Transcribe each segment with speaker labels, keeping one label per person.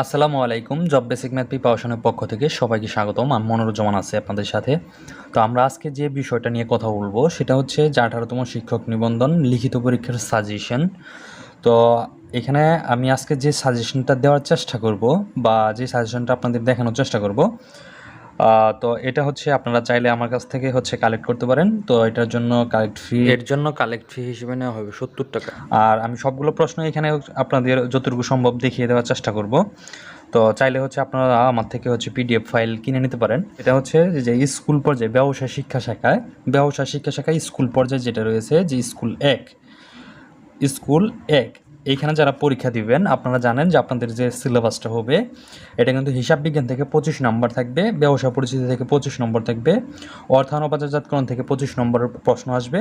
Speaker 1: আসসালামু আলাইকুম, job basic math প্রিপারেশনের পক্ষ থেকে সবাইকে স্বাগতম। আমি মনোরঞ্জন আছে আপনাদের সাথে। তো আমরা আজকে যে বিষয়টা নিয়ে কথা বলব, সেটা হচ্ছে যে আঠারোতম শিক্ষক নিবন্ধন, লিখিত পরীক্ষার সাজেশন তো এখানে আমি আজকে যে সাজেশনটা দেওয়ার চেষ্টা করব বা যে সাজেশনটা আপনাদের দেখানোর চেষ্টা করব তো এটা হচ্ছে আপনারা চাইলে আমার কাছ থেকে হচ্ছে কালেক্ট করতে পারেন। তো এটার জন্য কালেক্ট ফি
Speaker 2: এর জন্য কালেক্ট ফি হিসেবে নেওয়া হবে সত্তর টাকা।
Speaker 1: আর আমি সবগুলো প্রশ্ন এখানে আপনাদের যতটুকু সম্ভব দেখিয়ে দেওয়ার চেষ্টা করব। তো চাইলে হচ্ছে আপনারা আমার থেকে হচ্ছে পিডিএফ ফাইল কিনে নিতে পারেন। এটা হচ্ছে যে স্কুল পর্যায়ে ব্যবসায় শিক্ষা শাখায় ব্যবসায় শিক্ষা শাখায় স্কুল পর্যায়ে যেটা রয়েছে যে স্কুল এক স্কুল এক। এইখানে যারা পরীক্ষা দিবেন, আপনারা জানেন যে আপনাদের যে সিলেবাসটা হবে, এটা কিন্তু হিসাব বিজ্ঞান থেকে পঁচিশ নম্বর থাকবে, ব্যবসা পরিচিতি থেকে পঁচিশ নম্বর থাকবে অর্থায়ন ও বাজারজাতকরণ থেকে পঁচিশ নম্বরের প্রশ্ন আসবে,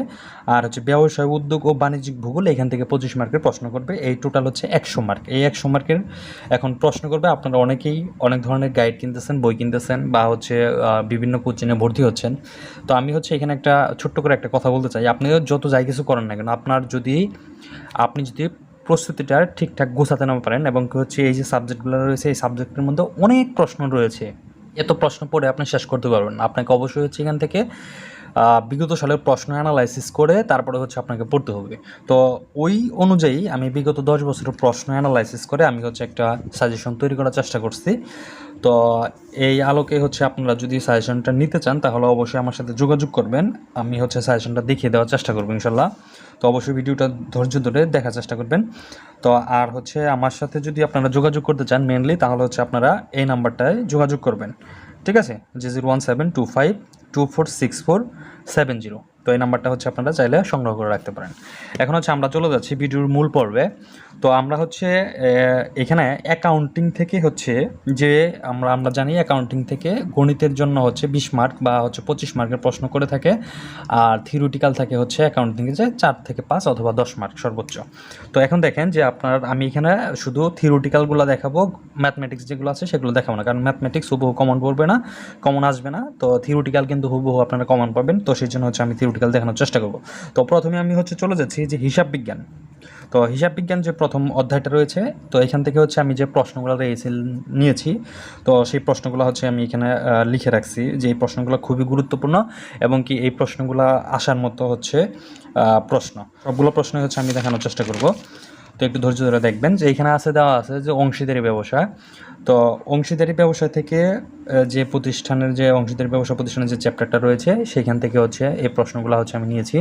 Speaker 1: আর হচ্ছে ব্যবসায় উদ্যোগ ও বাণিজ্যিক ভূগোল এখান থেকে পঁচিশ মার্কের প্রশ্ন করবে, এই টোটাল হচ্ছে একশো মার্ক। এই একশো মার্কের এখন প্রশ্ন করবে, আপনারা অনেকেই অনেক ধরনের গাইড কিনতেছেন, বই কিনতেছেন বা হচ্ছে বিভিন্ন কোচিংয়ে ভর্তি হচ্ছেন। তো আমি হচ্ছে এখানে একটা ছোট্ট করে একটা কথা বলতে চাই। আপনিও যত যাই কিছু করেন না কেন, আপনার যদি, আপনি যদি প্রস্তুতিটা ঠিকঠাক গোছাতে না পারেন এবং কি হচ্ছে এই যে সাবজেক্টগুলো রয়েছে, এই সাবজেক্টের মধ্যে অনেক প্রশ্ন রয়েছে। এত প্রশ্ন পড়ে আপনি শেষ করতে পারবেন আপনাকে অবশ্যই হচ্ছে এখান থেকে বিগত সালের প্রশ্ন অ্যানালাইসিস করে তারপরে হচ্ছে আপনাকে পড়তে হবে। তো ওই অনুযায়ী আমি বিগত দশ বছরের প্রশ্ন অ্যানালাইসিস করে আমি হচ্ছে একটা সাজেশন তৈরি করার চেষ্টা করছি। তো এই আলোকে হচ্ছে আপনারা যদি সাজেশনটা নিতে চান, তাহলে অবশ্যই আমার সাথে যোগাযোগ করবেন। আমি হচ্ছে সাজেশনটা দেখিয়ে দেওয়ার চেষ্টা করব, ইনশাল্লাহ। তো অবশ্যই ভিডিওটা ধৈর্য ধরে দেখার চেষ্টা করবেন। তো আর হচ্ছে আমার সাথে যদি আপনারা যোগাযোগ করতে চান মেনলি তাহলে হচ্ছে আপনারা এই নাম্বারটায় যোগাযোগ করবেন। ঠিক আছে? যে zero one seven two five two four six four seven zero. তো এই নাম্বারটা হচ্ছে আপনারা চাইলে সংগ্রহ করে রাখতে পারেন। এখন হচ্ছে আমরা চলে যাচ্ছি ভিডিওর মূল পর্বে। তো আমরা হচ্ছে এখানে অ্যাকাউন্টিং থেকে হচ্ছে যে আমরা আমরা জানি অ্যাকাউন্টিং থেকে গণিতের জন্য হচ্ছে বিশ মার্ক বা হচ্ছে পঁচিশ মার্কের প্রশ্ন করে থাকে। আর থিওরিটিক্যাল থাকে হচ্ছে অ্যাকাউন্টিংয়ে যে চার থেকে পাঁচ অথবা দশ মার্ক সর্বোচ্চ। তো এখন দেখেন যে আপনার, আমি এখানে শুধু থিওরিটিক্যালগুলো দেখাবো ম্যাথমেটিক্স যেগুলো আছে সেগুলো দেখাবো না। কারণ ম্যাথমেটিক্স হুবহু কমন পড়বে না কমন আসবে না। তো থিওরিটিক্যাল কিন্তু হুবহু আপনারা কমন পাবেন। তো সেই জন্য হচ্ছে আমি থিওরিটিক্যাল দেখানোর চেষ্টা করব। তো প্রথমে আমি হচ্ছে চলে যাচ্ছি যে হিসাব বিজ্ঞান তো হিসাব বিজ্ঞান যে প্রথম অধ্যায়টা রয়েছে, তো এখান থেকে হচ্ছে আমি যে প্রশ্নগুলো রয়েছে নিয়েছি, তো সেই প্রশ্নগুলো হচ্ছে আমি এখানে লিখে রাখছি যে এই প্রশ্নগুলো খুবই গুরুত্বপূর্ণ এবং কি এই প্রশ্নগুলো আসার মতো হচ্ছে প্রশ্ন। সবগুলো প্রশ্ন হচ্ছে আমি দেখানোর চেষ্টা করব। তো একটু ধৈর্য ধরে দেখবেন যে এখানে আছে, দেওয়া আছে যে অংশীদারি ব্যবসা। তো অংশীদারি ব্যবসা থেকে যে প্রতিষ্ঠানের যে অংশীদারি ব্যবসা প্রতিষ্ঠানের যে চ্যাপ্টারটা রয়েছে, সেখান থেকে হচ্ছে এই প্রশ্নগুলো হচ্ছে আমি নিয়েছি।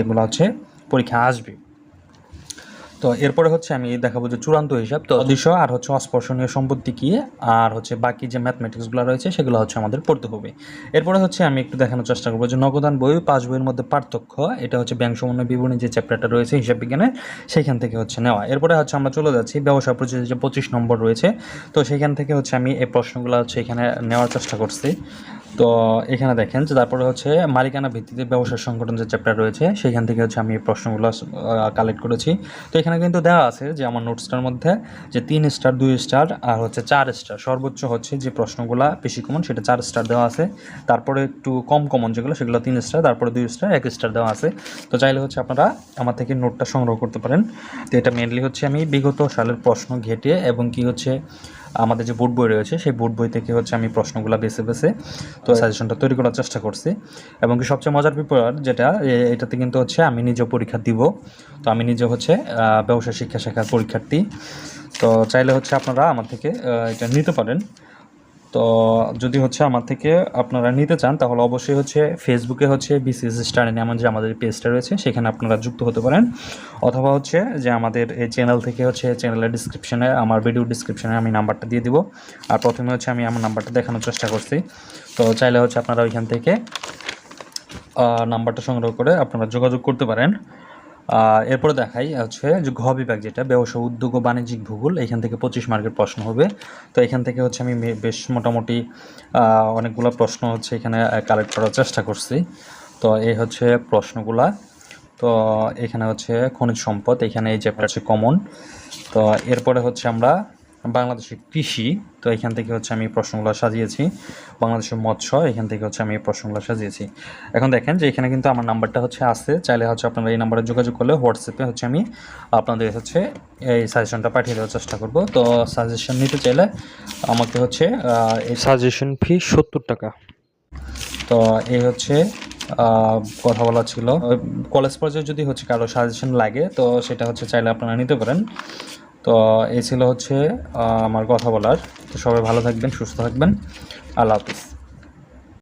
Speaker 1: এগুলো হচ্ছে পরীক্ষা আসবে। তো এরপরে হচ্ছে আমি দেখাবো যে চূড়ান্ত হিসাব, তো অদৃশ্য আর হচ্ছে অস্পর্শনীয় সম্পত্তি কি, আর হচ্ছে বাকি যে ম্যাথমেটিক্সগুলো রয়েছে সেগুলো হচ্ছে আমাদের পড়তে হবে। এরপরে হচ্ছে আমি একটু দেখানোর চেষ্টা করব যে নগদান বই, পাঁচ বইয়ের মধ্যে পার্থক্য, এটা হচ্ছে ব্যাংক সমন্বয় বিবরণী যে চ্যাপ্টারটা রয়েছে হিসাব বিজ্ঞানের সেইখান থেকে হচ্ছে নেওয়া। এরপরে হচ্ছে আমরা চলে যাচ্ছি, ব্যবসা পরিচিতি যে পঁচিশ নম্বর রয়েছে, তো সেইখান থেকে হচ্ছে আমি এই প্রশ্নগুলো হচ্ছে এখানে নেওয়ার চেষ্টা করছি। তো এখানে দেখেন যে তারপরে হচ্ছে মালিকানা ভিত্তিতে ব্যবসার সংগঠন যে চ্যাপ্টার রয়েছে, সেখান থেকে হচ্ছে আমি এই প্রশ্নগুলো কালেক্ট করেছি। তো এখানে কিন্তু দেওয়া আছে যে আমার নোটসটার মধ্যে যে তিন স্টার দুই স্টার আর হচ্ছে চার স্টার সর্বোচ্চ হচ্ছে যে প্রশ্নগুলো বেশি কমন সেটা চার স্টার দেওয়া আছে। তারপরে একটু কম কমন যেগুলো, সেগুলো তিন স্টার তারপরে দুই স্টার এক স্টার দেওয়া আছে। তো চাইলে হচ্ছে আপনারা আমার থেকে নোটটা সংগ্রহ করতে পারেন। তো এটা মেনলি হচ্ছে আমি বিগত সালের প্রশ্ন ঘেটে এবং কি হচ্ছে আমাদের যে বোর্ড বই রয়েছে সেই বোর্ড বই থেকে হচ্ছে আমি প্রশ্নগুলো বেছে বেছে তো সাজেশনটা তৈরি করার চেষ্টা করছি। এবং কি সবচেয়ে মজার ব্যাপার যেটা এটাতে কিন্তু হচ্ছে আমি নিজে পরীক্ষা দিব। তো আমি নিজে হচ্ছে ব্যবসায় শিক্ষা শাখার পরীক্ষার্থী। তো চাইলে হচ্ছে আপনারা আমার থেকে এটা নিতে পারেন। তো যদি হচ্ছে আমার থেকে আপনারা নিতে চান, তাহলে অবশ্যই হচ্ছে ফেসবুকে হচ্ছে বিসিএস স্টাডি এমন যে আমাদের পেজটা রয়েছে, সেখানে আপনারা যুক্ত হতে পারেন। অথবা হচ্ছে যে আমাদের এই চ্যানেল থেকে হচ্ছে চ্যানেলের ডিসক্রিপশনে আমার ভিডিও ডিসক্রিপশনে আমি নাম্বারটা দিয়ে দিব। আর প্রথমে হচ্ছে আমি আমার নাম্বারটা দেখানোর চেষ্টা করছি। তো চাইলে হচ্ছে আপনারা ওইখান থেকে নাম্বারটা সংগ্রহ করে আপনারা যোগাযোগ করতে পারেন। এরপরে দেখাই হচ্ছে যে ঘ বিভাগ যেটা, ব্যবসা, উদ্যোগ ও বাণিজ্যিক ভূগোল, এখান থেকে পঁচিশ মার্কের প্রশ্ন হবে। তো এখান থেকে হচ্ছে আমি বেশ মোটামুটি অনেকগুলো প্রশ্ন হচ্ছে এখানে কালেক্ট করার চেষ্টা করছি। তো এই হচ্ছে প্রশ্নগুলা। তো এখানে হচ্ছে খনিজ সম্পদ, এখানে এই চ্যাপ্টার হচ্ছে কমন তো এরপরে হচ্ছে আমরা বাংলাদেশের কৃষি তো এখান থেকে হচ্ছে আমি প্রশ্নগুলো সাজিয়েছি। বাংলাদেশের মৎস্য এখান থেকে হচ্ছে আমি প্রশ্নগুলো সাজিয়েছি। এখন দেখেন যে এখানে কিন্তু আমার নাম্বারটা হচ্ছে আছে চাইলে হচ্ছে আপনারা এই নাম্বারে যোগাযোগ করলে হোয়াটসঅ্যাপে হচ্ছে আমি আপনাদের হচ্ছে এই সাজেশনটা পাঠিয়ে দেওয়ার চেষ্টা করব। তো সাজেশন নিতে চাইলে আমাকে হচ্ছে এই
Speaker 2: সাজেশন ফি সত্তর টাকা।
Speaker 1: তো এই হচ্ছে কথা বলা ছিল। কলেজ পর্যায়ে যদি হচ্ছে কারও সাজেশন লাগে তো সেটা হচ্ছে চাইলে আপনারা নিতে পারেন। তো এই ছিল হচ্ছে আমার কথা বলার। তো সবাই ভালো থাকবেন, সুস্থ থাকবেন। আল্লাহ হাফিজ।